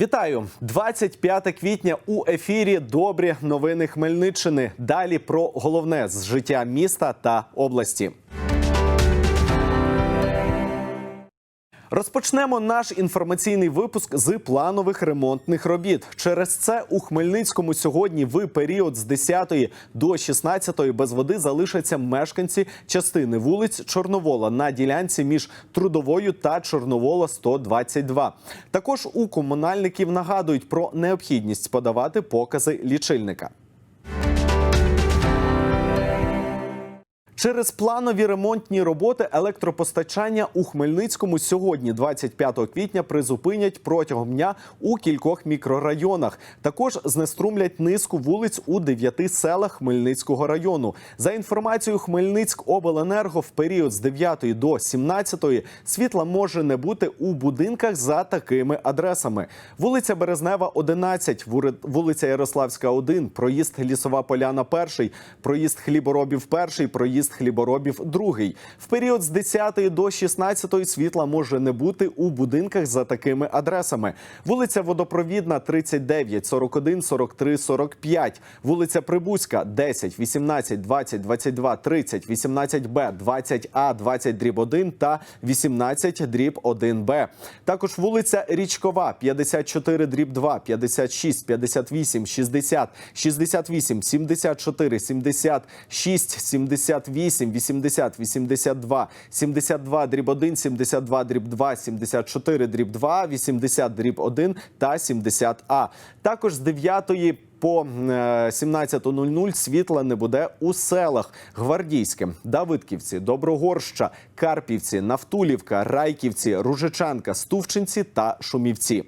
Вітаю 25 квітня у ефірі. Добрі новини Хмельниччини. Далі про головне з життя міста та області. Розпочнемо наш інформаційний випуск з планових ремонтних робіт. Через це у Хмельницькому сьогодні в період з 10 до 16 без води залишаться мешканці частини вулиць Чорновола на ділянці між Трудовою та Чорновола 122. Також у комунальників нагадують про необхідність подавати покази лічильника. Через планові ремонтні роботи електропостачання у Хмельницькому сьогодні, 25 квітня, призупинять протягом дня у кількох мікрорайонах. Також знеструмлять низку вулиць у дев'яти селах Хмельницького району. За інформацією Хмельницькобленерго, в період з 9 до 17 світла може не бути у будинках за такими адресами: вулиця Березнева, 11, вури- вулиця Ярославська, 1, проїзд Лісова Поляна, 1, проїзд Хліборобів, 1, проїзд Хліборобів, 2. В період з 10 до 16 світла може не бути у будинках за такими адресами: вулиця Водопровідна, 39, 41, 43, 45, вулиця Прибузька, 10, 18, 20, 22, 30, 18Б, 20А, 20 дріб 1 та 18 дріб 1Б. Також вулиця Річкова, 54 дріб 2, 56, 58, 60, 68, 74, 76, 78, 80, 82, 72 дріб 1, 72 дріб 2, 74 дріб 2, 80 дріб 1 та 70А. Також з 9 по е, 17.00 світла не буде у селах Гвардійське, Давидківці, Доброгорща, Карпівці, Нафтулівка, Райківці, Ружичанка, Стувчинці та Шумівці.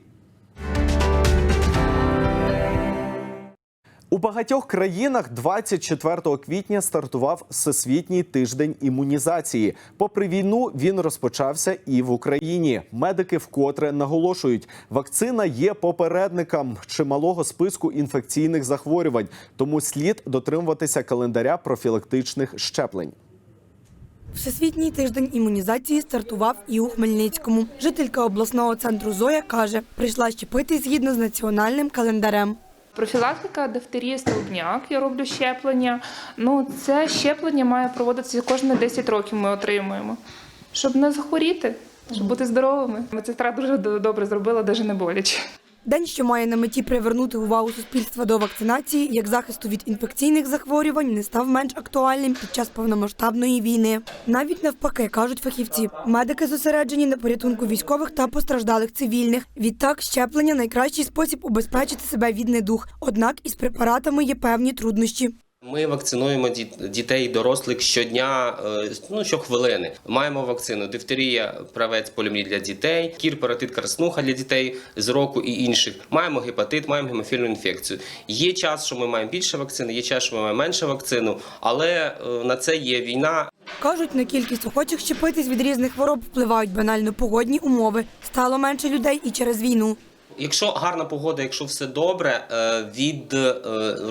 У багатьох країнах 24 квітня стартував всесвітній тиждень імунізації. Попри війну, він розпочався і в Україні. Медики вкотре наголошують, вакцина є попередником чималого списку інфекційних захворювань, тому слід дотримуватися календаря профілактичних щеплень. Всесвітній тиждень імунізації стартував і у Хмельницькому. Жителька обласного центру Зоя каже, прийшла щепити згідно з національним календарем. Профілактика дифтерії столбняк, я роблю щеплення. Ну, це щеплення має проводитися кожні 10 років. Ми отримуємо, щоб не захворіти, щоб бути здоровими. Медсестра дуже добре зробила, навіть не боляче. День, що має на меті привернути увагу суспільства до вакцинації, як захисту від інфекційних захворювань, не став менш актуальним під час повномасштабної війни. Навіть навпаки, кажуть фахівці, медики зосереджені на порятунку військових та постраждалих цивільних. Відтак, щеплення найкращий спосіб убезпечити себе від недух. Однак із препаратами є певні труднощі. Ми вакцинуємо діт- дітей і дорослих щодня, е, ну щохвилини. Маємо вакцину дифтерія, правець полімрій для дітей, кір, паратит, краснуха для дітей з року і інших. Маємо гепатит, маємо гемофільну інфекцію. Є час, що ми маємо більше вакцини, є час, що ми маємо менше вакцину, але е, на це є війна. Кажуть, на кількість охочих щепитись від різних хвороб впливають банально погодні умови. Стало менше людей і через війну. Якщо гарна погода, якщо все добре, е, від е,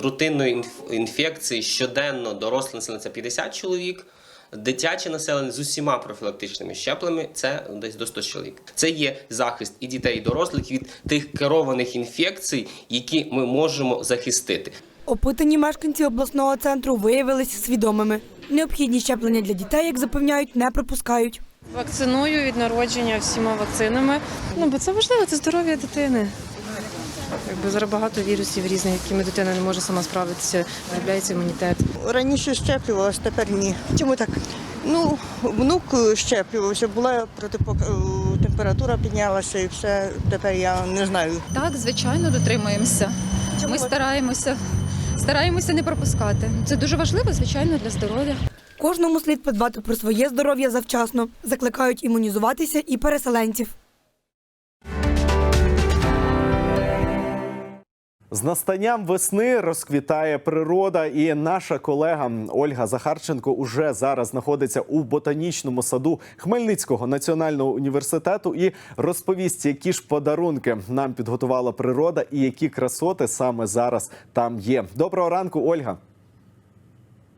рутинної інф- інфекції щоденно доросле населення це 50 чоловік. Дитяче населення з усіма профілактичними щепленнями це десь до 100 чоловік. Це є захист і дітей, і дорослих від тих керованих інфекцій, які ми можемо захистити. Опитані мешканці обласного центру виявилися свідомими. Необхідні щеплення для дітей, як запевняють, не пропускають. Вакциную від народження всіма вакцинами. Ну бо це важливо, це здоров'я дитини. Якби зараз багато вірусів різних, якими дитина не може сама справитися, виробляється імунітет. Раніше щеплювалась, тепер ні. Чому так? Ну, внук щеплювався, була протипок... е, температура піднялася і все. Тепер я не знаю. Так, звичайно, дотримуємося. Ми стараємося, стараємося не пропускати. Це дуже важливо, звичайно, для здоров'я. Кожному слід подбати про своє здоров'я завчасно. Закликають імунізуватися і переселенців. З настанням весни розквітає природа, і наша колега Ольга Захарченко уже зараз знаходиться у ботанічному саду Хмельницького національного університету і розповість, які ж подарунки нам підготувала природа і які красоти саме зараз там є. Доброго ранку, Ольга.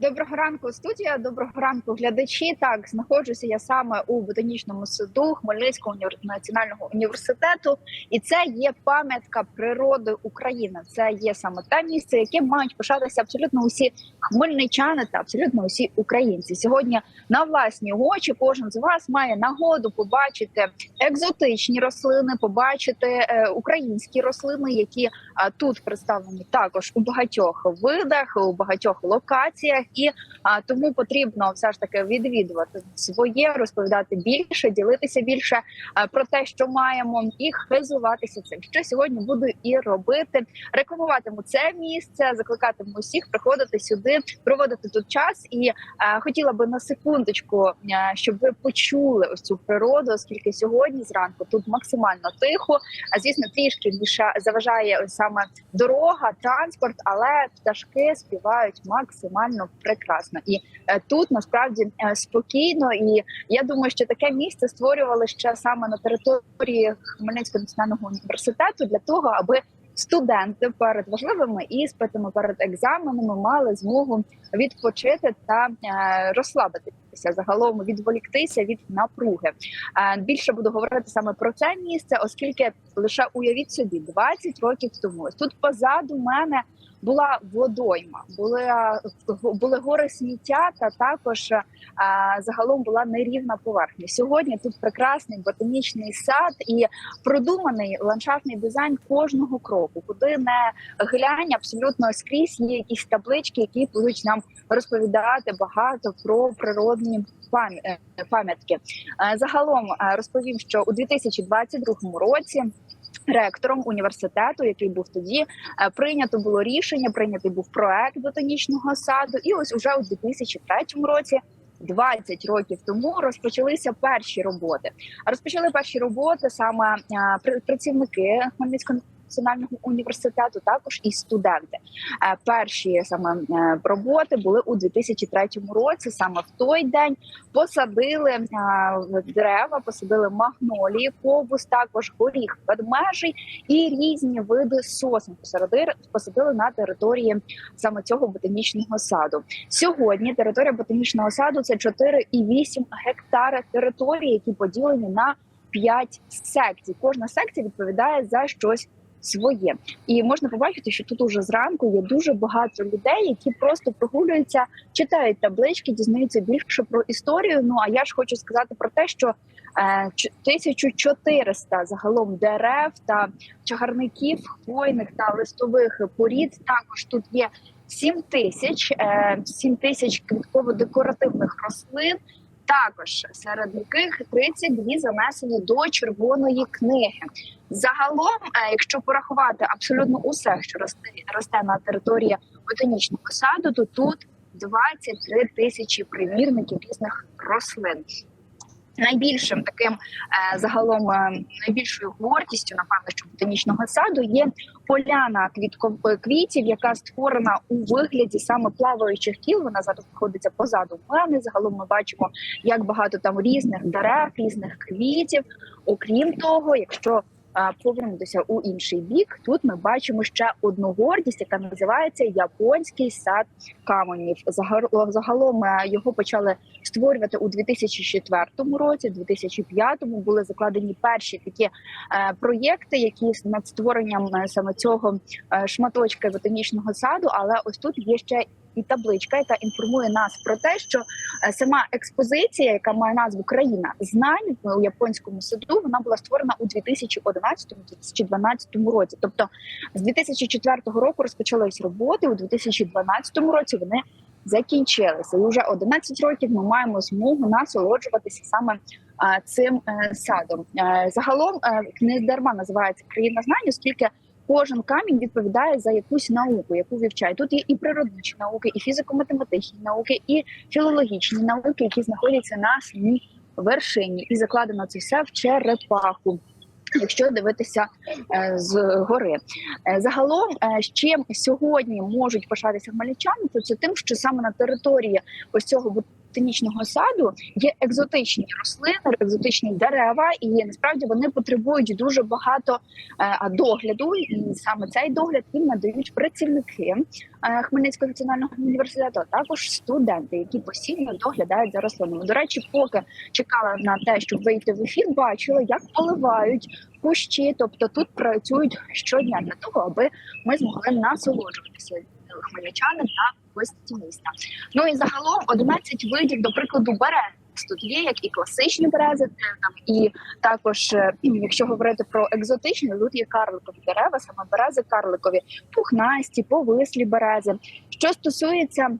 Доброго ранку, студія. Доброго ранку, глядачі. Так, знаходжуся я саме у ботанічному саду Хмельницького національного університету, і це є пам'ятка природи України. Це є саме те місце, яким мають пишатися абсолютно усі хмельничани та абсолютно усі українці. Сьогодні на власні очі кожен з вас має нагоду побачити екзотичні рослини, побачити е, українські рослини, які тут представлені також у багатьох видах, у багатьох локаціях, і а, тому потрібно все ж таки відвідувати своє, розповідати більше, ділитися більше а, про те, що маємо, і хизуватися цим. Що сьогодні буду і робити. Рекламуватиму це місце, закликатиму усіх приходити сюди, проводити тут час. І е, хотіла би на секундочку, е, щоб ви почули ось цю природу, оскільки сьогодні зранку тут максимально тихо. А звісно, трішки більше заважає ось саме дорога, транспорт, але пташки співають максимально прекрасно. І е, тут насправді е, спокійно. І я думаю, що таке місце створювали ще саме на території Хмельницького національного університету для того, аби студенти перед важливими іспитами, перед екзаменами мали змогу відпочити та е, розслабитися загалом, відволіктися від напруги. Більше буду говорити саме про це місце, оскільки лише уявіть собі 20 років тому. Тут позаду мене була водойма, були, е, були гори сміття, та також е, загалом була нерівна поверхня. Сьогодні тут прекрасний ботанічний сад і продуманий ландшафтний дизайн кожного кроку, куди не глянь, абсолютно скрізь є якісь таблички, які будуть нам розповідати багато про природні е, пам'ятки. Загалом розповім, що у 2022 році. Ректором університету, який був тоді, е, прийнято було рішення, прийнятий був проект ботанічного саду. І ось уже у 2003 році, 20 років тому, розпочалися перші роботи. А Розпочали перші роботи саме е, працівники Хмельницького національного університету, також і студенти. Е, Перші саме е, роботи були у 2003 році. Саме в той день посадили е, дерева, посадили магнолії, ковбус, також горіх ведмежий і різні види сосен посадили, на території саме цього ботанічного саду. Сьогодні територія ботанічного саду це 4,8 гектари території, які поділені на 5 секцій. Кожна секція відповідає за щось. Своє і можна побачити, що тут уже зранку є дуже багато людей, які просто прогулюються, читають таблички, дізнаються більше про історію. Ну а я ж хочу сказати про те, що е, ч- 1400 загалом дерев та чагарників, хвойних та листових порід. Також тут є 7 тисяч, е, 7 тисяч квітково-декоративних рослин. Також серед яких 32 занесені до червоної книги. Загалом, е, якщо порахувати абсолютно усе, що росте, росте на території ботанічного саду, то тут 23 тисячі примірників різних рослин. Найбільшим таким е, загалом е, найбільшою гордістю, напевно, що ботанічного саду є поляна квітко квітів, яка створена у вигляді саме плаваючих тіл. Вона зараз знаходиться позаду мене. Загалом ми бачимо, як багато там різних дерев, різних квітів. Окрім того, якщо е, повернутися у інший бік, тут ми бачимо ще одну гордість, яка називається японський сад каменів. Загалом е, його почали створювати у 2004 році, 2005 були закладені перші такі е, проєкти, які над створенням е, саме цього шматочка ботанічного саду. Але ось тут є ще і табличка, яка інформує нас про те, що е, сама експозиція, яка має назву Країна знань у японському саду, вона була створена у 2011-2012 році. Тобто з 2004 року розпочались роботи. У 2012 році вони закінчилися. І вже 11 років ми маємо змогу насолоджуватися саме цим е, садом. Е, Загалом е, не дарма називається країна знань, оскільки кожен камінь відповідає за якусь науку, яку вивчає. Тут є і природничі науки, і фізико-математичні науки, і філологічні науки, які знаходяться на самій вершині, і закладено це все в черепаху. Якщо дивитися е, з гори, Е, загалом, е, чим сьогодні можуть пишатися хмельничани, то це тим, що саме на території ось цього ботанічного саду є екзотичні рослини, екзотичні дерева, і насправді вони потребують дуже багато е, догляду. І саме цей догляд їм надають працівники е, Хмельницького національного університету, а також студенти, які постійно доглядають за рослинами. До речі, поки чекала на те, щоб вийти в ефір, бачила, як поливають кущі. Тобто тут працюють щодня для того, аби ми змогли насолоджуватися хмельничани та гості міста. Ну і загалом 11 видів, до прикладу, берез. Тут є як і класичні берези, там і також, е, якщо говорити про екзотичні, тут є карликові дерева, саме берези карликові, пухнасті, повислі берези. Що стосується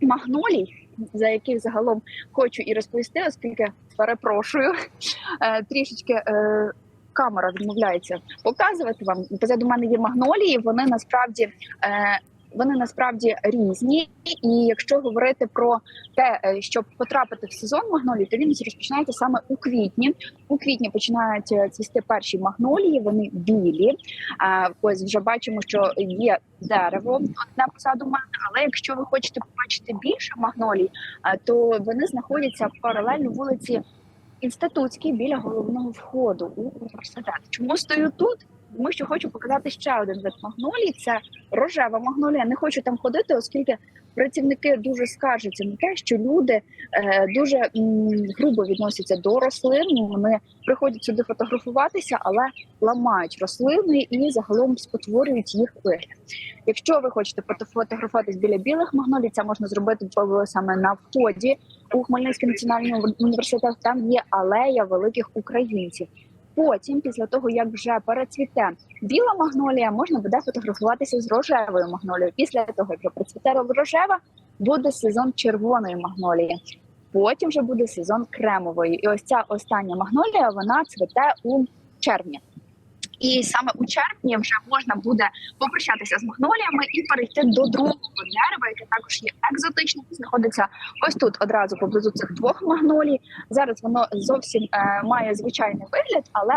магнолій, за яких загалом хочу і розповісти, оскільки перепрошую е, трішечки. е, Камера відмовляється показувати вам. Позаду мене є магнолії. Вони насправді вони насправді різні. І якщо говорити про те, е, щоб потрапити в сезон магнолії, то він розпочинається саме у квітні. У квітні починають е, цвісти перші магнолії. Вони білі. Ось вже бачимо, що є дерево одне позаду мене. Але якщо ви хочете побачити більше магнолій, е, то вони знаходяться паралельно вулиці Інститутській біля головного входу у університет. Чому стою тут? Тому що хочу показати ще один вид магнолії. Це рожева магнолія. Не хочу там ходити, оскільки працівники дуже скаржаться на те, що люди е, дуже грубо відносяться до рослин. Вони приходять сюди фотографуватися, але ламають рослини і загалом спотворюють їх вигляд. Якщо ви хочете фотографуватись біля білих магнолій, це можна зробити саме на вході у Хмельницький національний університет. Там є алея великих українців. Потім, після того як вже перецвіте біла магнолія, можна буде фотографуватися з рожевою магнолією. Після того, як вже процвіте рожева, буде сезон червоної магнолії. Потім вже буде сезон кремової. І ось ця остання магнолія вона цвіте у червні. І саме у червні вже можна буде попрощатися з магноліями і перейти до другого дерева, яке також є екзотичним. Знаходиться ось тут одразу поблизу цих двох магнолій. Зараз воно зовсім е, має звичайний вигляд, але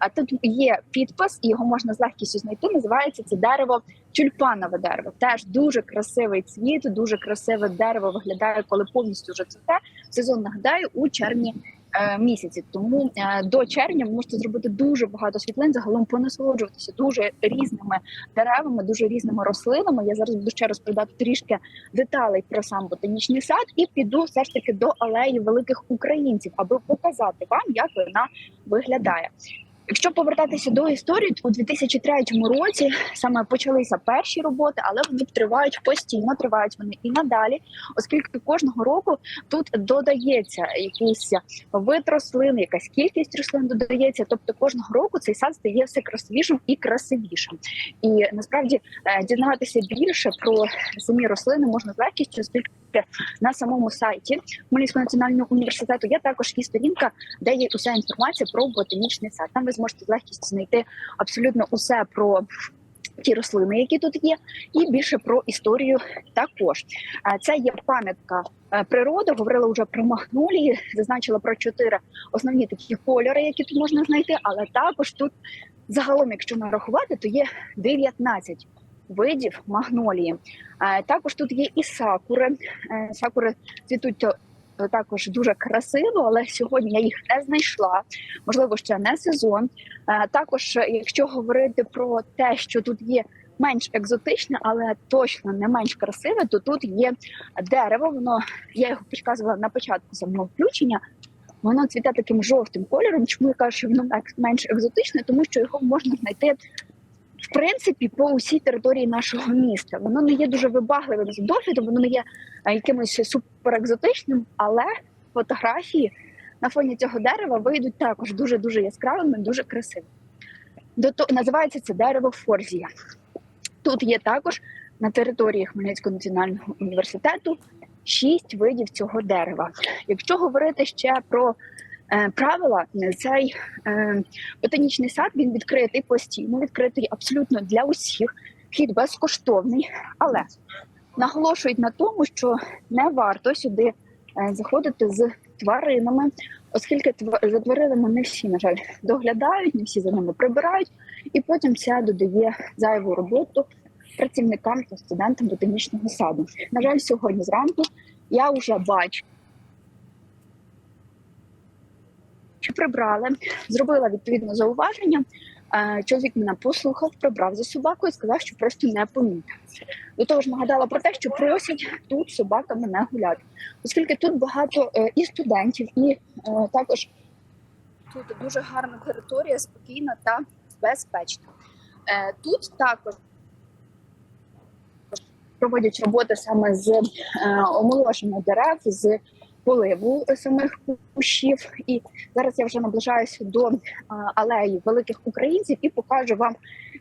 е, тут є підпис, і його можна з легкістю знайти. Називається це дерево тюльпанове дерево. Теж дуже красивий цвіт, дуже красиве дерево виглядає, коли повністю вже цвіте. Сезон нагадаю у червні. Е, Місяці тому е, до червня ви можете зробити дуже багато світлин, загалом понасолоджуватися дуже різними деревами, дуже різними рослинами. Я зараз буду ще розповідати трішки деталей про сам ботанічний сад і піду все ж таки до алеї великих українців, аби показати вам, як вона виглядає. Якщо повертатися до історії, то у 2003 році саме почалися перші роботи, але вони тривають постійно, тривають вони і надалі, оскільки кожного року тут додається якийсь вид рослин, якась кількість рослин додається. Тобто кожного року цей сад стає все красивішим і красивішим. І насправді е, дізнаватися більше про самі рослини можна з легкістю, оскільки на самому сайті Хмельницького національного університету є також і сторінка, де є уся інформація про ботанічний сад. Там ви зможете з легкістю знайти абсолютно усе про. Ті рослини, які тут є, і більше про історію також. Це є пам'ятка е, природи. Говорила вже про магнолії, зазначила про чотири основні такі кольори, які тут можна знайти. Але також тут загалом, якщо нарахувати, то є 19 видів магнолії. Також тут є і сакури. Е, Сакури цвітуть також дуже красиво, але сьогодні я їх не знайшла. Можливо, ще не сезон. Е, Також, е, якщо говорити про те, що тут є менш екзотичне, але точно не менш красиве, то тут є дерево. Воно я його підказувала на початку самого включення. Воно цвіте таким жовтим кольором. Чому я кажу, що воно менш екзотичне? Тому що його можна знайти в принципі по усій території нашого міста. Воно не є дуже вибагливим з догляду, воно не є якимось суперекзотичним, але фотографії на фоні цього дерева вийдуть також дуже дуже яскравими, дуже красивими. До того називається це дерево Форзія. Тут є також на території Хмельницького національного університету шість видів цього дерева. Якщо говорити ще про правила, цей е, ботанічний сад він відкритий постійно, відкритий абсолютно для усіх. Вхід безкоштовний, але наголошують на тому, що не варто сюди е, заходити з тваринами, оскільки за тваринами не всі, на жаль, доглядають, не всі за ними прибирають, і потім це додає зайву роботу працівникам та студентам ботанічного саду. На жаль, сьогодні зранку я вже бачу прибрали, зробила відповідне зауваження. Е, Чоловік мене послухав, прибрав за собакою і сказав, що просто не помітив. До того ж, нагадала про те, що просять тут собаками не гуляти, оскільки тут багато е, і студентів, і е, також тут дуже гарна територія, спокійна та безпечна. Тут також проводять роботи саме з омолошення дерев, з поливу самих кущів. І зараз я вже наближаюся до алеї великих українців і покажу вам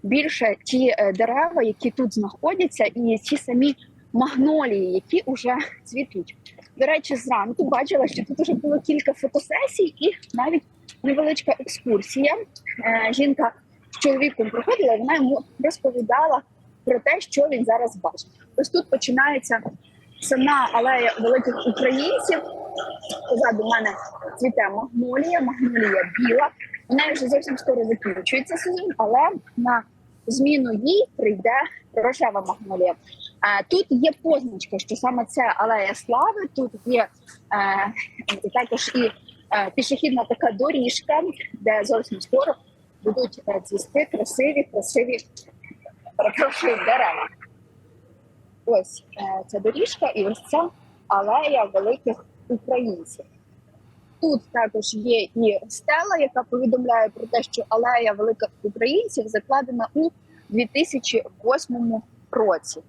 більше ті е, дерева, які тут знаходяться, і ті самі магнолії, які вже цвітуть. До речі, зранку бачила, що тут вже було кілька фотосесій і навіть невеличка екскурсія. Е, Жінка з чоловіком проходила, вона йому розповідала про те, що він зараз бачить. Ось тут починається сама алея великих українців. Позаду мене цвіте магнолія, магнолія біла. Вона вже зовсім скоро закінчується сезон, але на зміну їй прийде рожева магнолія. А тут є позначка, що саме це алея слави. Тут є е, також і е, пішохідна така доріжка, де зовсім скоро будуть е, цвісти красиві, красиві перепрошую дерева. Ось е, ця доріжка і ось ця алея великих українців. Тут також є і стела, яка повідомляє про те, що алея великих українців закладена у 2008 році.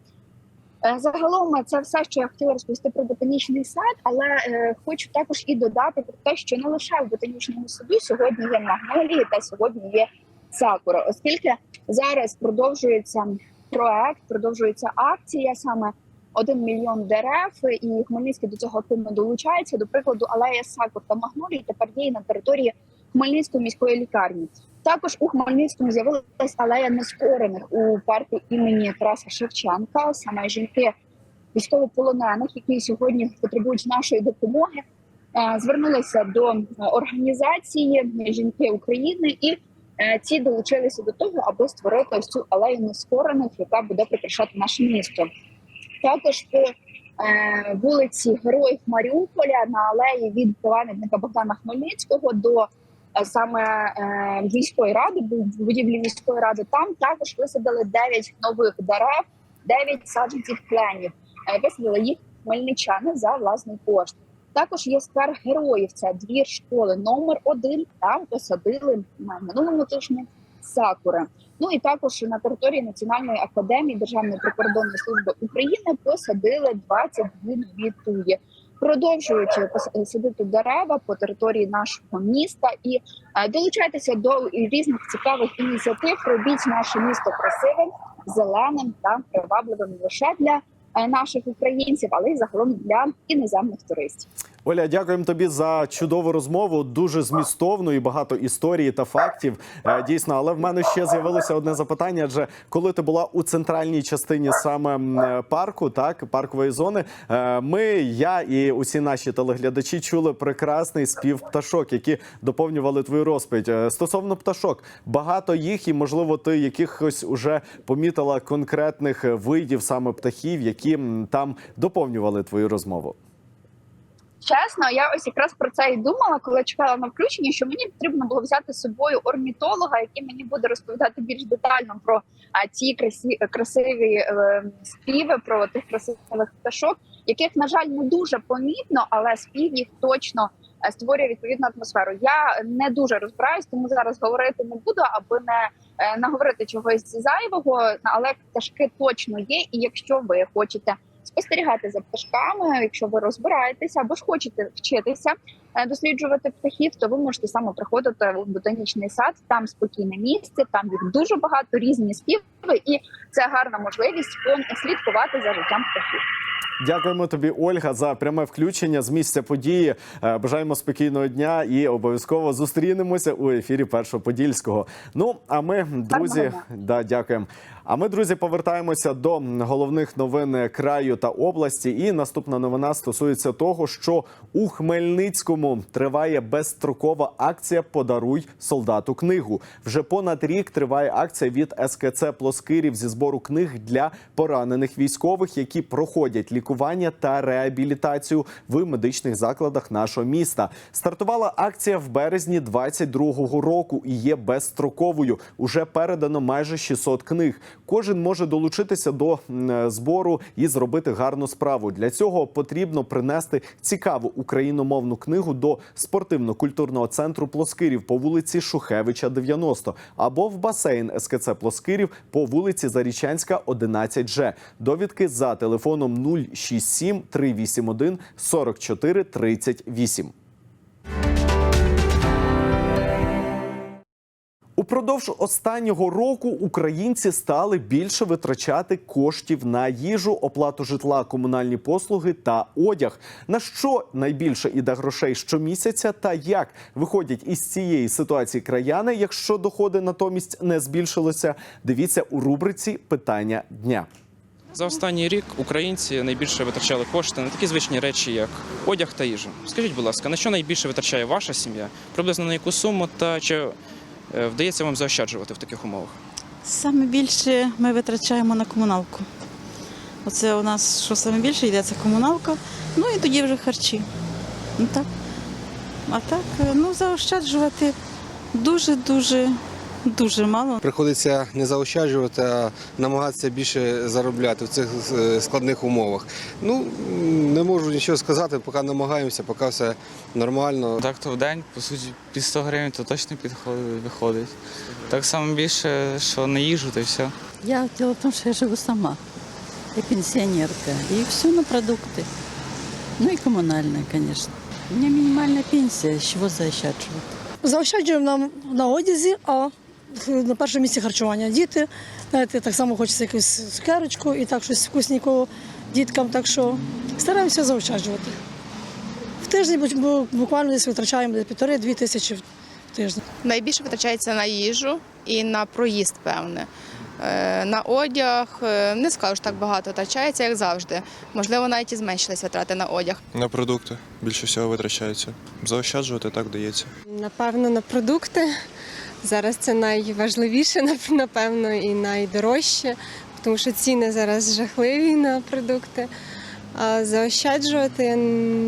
Е, Загалом це все, що я хотіла розповісти про ботанічний сад, але е, хочу також і додати про те, що не лише в ботанічному саду сьогодні є магнолії та сьогодні є сакура, оскільки зараз продовжується проект, продовжується акція саме 1 мільйон дерев, і Хмельницький до цього активно долучається. До прикладу, алея сакур та магнолій тепер є на території Хмельницької міської лікарні. Також у Хмельницькому з'явилась алея нескорених у парку імені Тараса Шевченка. Саме жінки військовополонених, які сьогодні потребують нашої допомоги, е, звернулися до е, організації жінки України і ці долучилися до того, аби створити ось цю алею нескорених, яка буде прикрашати наше місто. Також по е, вулиці Героїв Маріуполя на алеї від пам'ятника Богдана Хмельницького до е, саме е, міської ради, бу- будівлі міської ради. Там також висадили 9 нових дерев, 9 саджанців кленів. Е, висадили їх хмельничани за власний кошт. Також є сквер героїв. Це двір школи номер один. Там посадили на минулому тижні сакури. Ну і також на території Національної академії Державної прикордонної служби України посадили 22 нові туї. Продовжують пос- садити дерева по території нашого міста і е, долучайтеся до різних цікавих ініціатив. Робіть наше місто красивим, зеленим та привабливим лише для наших українців, але й загалом для іноземних туристів. Оля, дякуємо тобі за чудову розмову. Дуже змістовну і багато історії та фактів. Е, Дійсно, але в мене ще з'явилося одне запитання. Адже коли ти була у центральній частині саме е, парку, так паркової зони, е, ми, я і усі наші телеглядачі чули прекрасний спів пташок, які доповнювали твою розповідь. Стосовно пташок, багато їх, і можливо, ти якихось уже помітила конкретних видів саме птахів, які там доповнювали твою розмову. Чесно, я ось якраз про це і думала, коли чекала на включення, що мені потрібно було взяти з собою орнітолога, який мені буде розповідати більш детально про а, ті красі, красиві е, співи, про тих красивих пташок, яких, на жаль, не дуже помітно, але спів їх точно е, створює відповідну атмосферу. Я не дуже розбираюсь, тому зараз говорити не буду, аби не е, наговорити чогось зайвого, але пташки точно є. І якщо ви хочете спостерігати за пташками. Якщо ви розбираєтеся або ж хочете вчитися досліджувати птахів, то ви можете саме приходити в ботанічний сад. Там спокійне місце, там їх дуже багато різні співи, і це гарна можливість слідкувати за життям птахів. Дякуємо тобі, Ольга, за пряме включення з місця події. Е, Бажаємо спокійного дня і обов'язково зустрінемося у ефірі Першого Подільського. Ну а ми, друзі, да, дякуємо. А ми, друзі, повертаємося до головних новин краю та області. І наступна новина стосується того, що у Хмельницькому триває безстрокова акція Подаруй солдату книгу. Вже понад рік триває акція від СКЦ Плоскирів зі збору книг для поранених військових, які проходять лікування лікування та реабілітацію в медичних закладах нашого міста. Стартувала акція в березні 22-го року і є безстроковою. Уже передано майже 600 книг. Кожен може долучитися до збору і зробити гарну справу. Для цього потрібно принести цікаву україномовну книгу до спортивно-культурного центру Плоскирів по вулиці Шухевича, 90, або в басейн СКЦ Плоскирів по вулиці Зарічанська, 11Ж. Довідки за телефоном 067 381 44 38. Упродовж останнього року українці стали більше витрачати коштів на їжу, оплату житла, комунальні послуги та одяг. На що найбільше іде грошей щомісяця та як виходять із цієї ситуації краяни, якщо доходи натомість не збільшилися? Дивіться у рубриці Питання дня. За останній рік українці найбільше витрачали кошти на такі звичні речі, як одяг та їжа. Скажіть, будь ласка, на що найбільше витрачає ваша сім'я? Приблизно на яку суму та чи вдається вам заощаджувати в таких умовах? Саме більше ми витрачаємо на комуналку. Оце у нас що саме більше йде, це комуналка, ну і тоді вже харчі. Ну так. А так, е, ну заощаджувати дуже-дуже дуже мало. Приходиться не заощаджувати, а намагатися більше заробляти в цих е, складних умовах. Ну не можу нічого сказати, поки намагаємося, поки все нормально. Так то в день, по суті, під 100 гривень то точно підходить, виходить. Так само більше, що на їжу, й все. Я дело в том, что я живу сама. Я пенсионерка. И все на продукты. Ну и коммунальные, конечно. У меня минимальная пенсия, с чего заощадживать? Заощаджуємо на, на одязі, а на першому місці харчування. Діти, знаєте, так само хочеться якусь цукерочку і так щось вкусненького діткам. Так що стараємося заощаджувати. В тиждень бу- буквально десь витрачаємо півтори-дві тисячі в тиждень. Найбільше витрачається на їжу і на проїзд, певне. Е, На одяг е, не скажу, що так багато витрачається, як завжди. Можливо, навіть і зменшились витрати на одяг. На продукти більше всього витрачається. Заощаджувати так вдається. Напевно, на продукти. Зараз це найважливіше, нап- напевно, і найдорожче, тому що ціни зараз жахливі на продукти. А заощаджувати,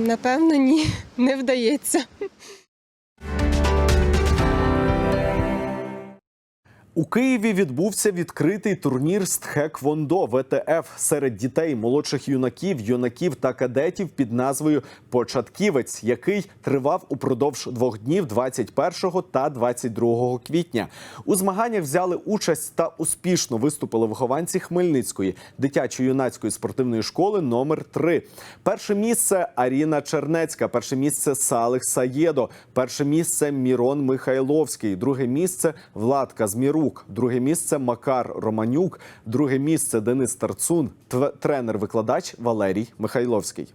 напевно, ні, не вдається. У Києві відбувся відкритий турнір з Тхеквондо ВТФ. Серед дітей, молодших юнаків, юнаків та кадетів під назвою Початківець, який тривав упродовж двох днів 21 та 22 квітня. У змаганнях взяли участь та успішно виступили вихованці Хмельницької дитячо-юнацької спортивної школи номер 3 Перше місце Аріна Чернецька, перше місце Салих Саєдо, перше місце Мірон Михайловський, друге місце Влад Казмірук, друге місце Макар Романюк, друге місце Денис Тарцун, тренер-викладач Валерій Михайловський.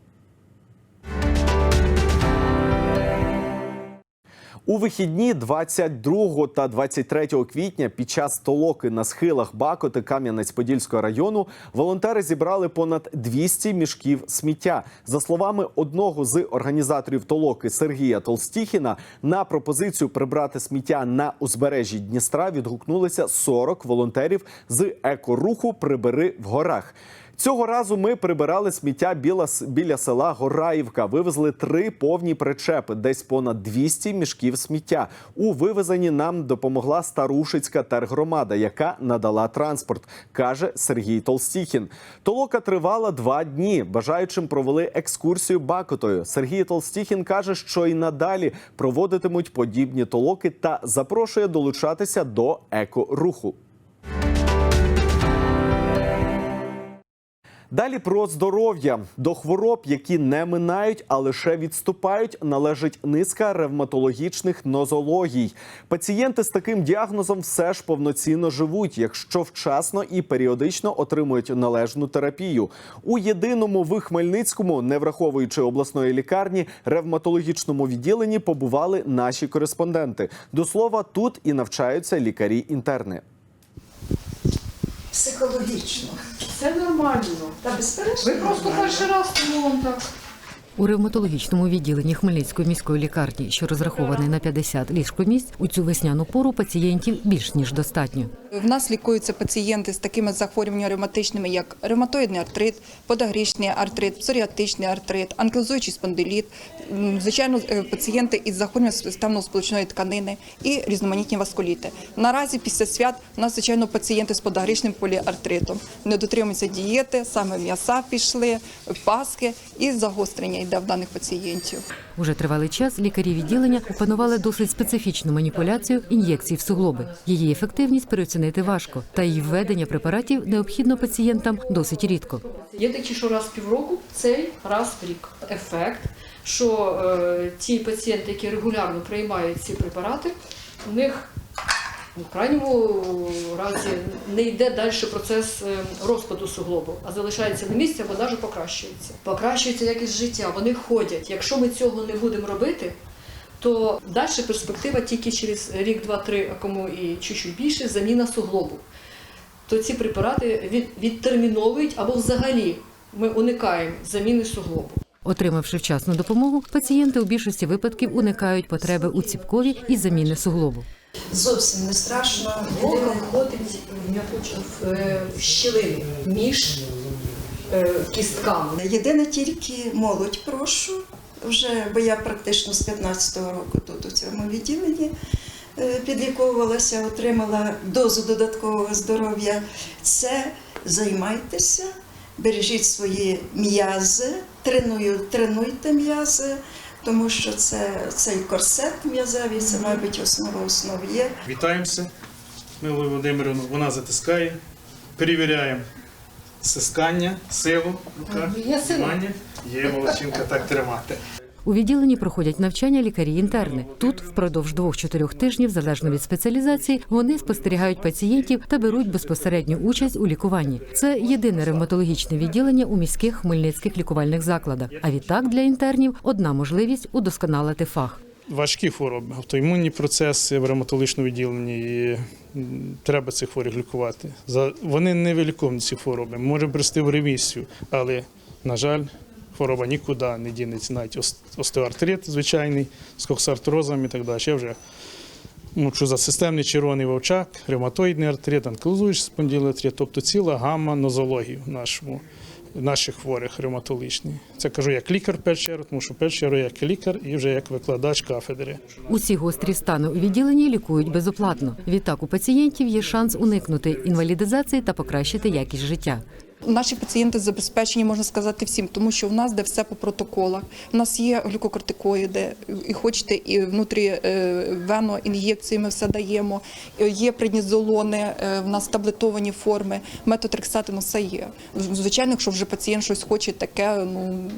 У вихідні 22 та 23 квітня під час толоки на схилах Бакоти Кам'янець-Подільського району волонтери зібрали понад 200 мішків сміття. За словами одного з організаторів толоки Сергія Толстіхіна, на пропозицію прибрати сміття на узбережжі Дністра відгукнулися 40 волонтерів з екоруху Прибери в горах. Цього разу ми прибирали сміття біля, біля села Гораївка. Вивезли три повні причепи, десь понад 200 мішків сміття. У вивезенні нам допомогла Старушицька тергромада, яка надала транспорт, каже Сергій Толстіхін. Толока тривала два дні. Бажаючим провели екскурсію Бакотою. Сергій Толстіхін каже, що і надалі проводитимуть подібні толоки та запрошує долучатися до екоруху. Далі про здоров'я до хвороб, які не минають, а лише відступають, належить низка ревматологічних нозологій. Пацієнти з таким діагнозом все ж повноцінно живуть, якщо вчасно і періодично отримують належну терапію. У єдиному в Хмельницькому, не враховуючи обласної лікарні, ревматологічному відділенні побували наші кореспонденти. До слова, тут і навчаються лікарі-інтерни. Психологічно. Це нормально. Та безперечно. Ви просто перший раз тому вам так. У ревматологічному відділенні Хмельницької міської лікарні, що розрахований на 50 ліжкомісць, у цю весняну пору пацієнтів більш ніж достатньо. В нас лікуються пацієнти з такими захворюваннями ревматичними, як ревматоїдний артрит, подагрічний артрит, псоріатичний артрит, анкілозуючий спондиліт, звичайно, е, пацієнти із захворюванням системно-сполучної тканини і різноманітні васкуліти. Наразі після свят у нас, звичайно, пацієнти з подагрічним поліартритом. Не дотримуються дієти, саме м'яса пішли, паски і загострення в даних пацієнтів. Уже тривалий час лікарі відділення опанували досить специфічну маніпуляцію ін'єкцій в суглоби. Її ефективність переоцінити важко, та й введення препаратів необхідно пацієнтам досить рідко. Є такі, що раз в півроку, цей раз в рік. Ефект, що е, ті пацієнти, які регулярно приймають ці препарати, у них в крайньому разі не йде далі процес е, розпаду суглобу, а залишається на місці або навіть покращується. Покращується якість життя, вони ходять. Якщо ми цього не будемо робити, то далі перспектива тільки через рік, два, три, а кому і чуть-чуть більше заміна суглобу то ці препарати від, відтерміновують або взагалі ми уникаємо заміни суглобу. Отримавши вчасну допомогу, пацієнти у більшості випадків уникають потреби у ціпкові і заміни суглобу. Зовсім не страшно. Голка входить в в, е, щілину між е, кістками. Єдине тільки молодь прошу, вже, бо я практично з 15-го року тут у цьому відділенні е, підліковувалася, отримала дозу додаткового здоров'я. Це займайтеся, бережіть свої м'язи, тренуйте м'язи, тому що це цей корсет м'язевий, це, мабуть, основа основ є. Вітаємося, Милою Володимирівну. Вона затискає. Перевіряємо стискання, силу. рука, Є сила. внимання. Є молодчинка, так тримати. У відділенні проходять навчання лікарі-інтерни. Тут впродовж двох-чотирьох тижнів, залежно від спеціалізації, вони спостерігають пацієнтів та беруть безпосередню участь у лікуванні. Це єдине ревматологічне відділення у міських хмельницьких лікувальних закладах. А відтак для інтернів одна можливість удосконалити фах. Важкі хвороби, автоімунні процеси в ревматологічному відділенні. І треба цих хворих лікувати. Вони не виліковні, ці хвороби. Може брести в ремісію, але, на жаль, хвороба нікуди не дінеться. Навіть ос- остеоартрит звичайний з коксартрозом і так далі. Ще вже мочозасистемний червоний вовчак, ревматоїдний артрит, анкілозуючий спондилоартрит, тобто ціла гамма нозології в нашому. Наших хворих ревматологічних. Це кажу як лікар в тому що в першу як лікар і вже як викладач кафедри. Усі гострі стани у відділенні лікують безоплатно. Відтак у пацієнтів є шанс уникнути інвалідизації та покращити якість життя. Наші пацієнти забезпечені, можна сказати, всім, тому що в нас де все по протоколах. У нас є глюкокортикоїди, і хочете, і внутрі е, вено ін'єкції ми все даємо. Е, Є преднізолони, е, в нас таблетовані форми, метотрексатину, все є. Звичайно, якщо вже пацієнт щось хоче таке, ну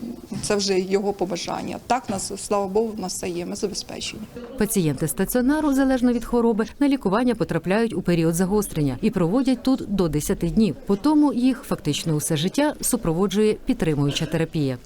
це вже його побажання. Так, нас, слава Богу, в нас все є, ми забезпечені. Пацієнти стаціонару, залежно від хвороби, на лікування потрапляють у період загострення і проводять тут до 10 днів. По тому їх фактично усе життя супроводжує підтримуюча терапія.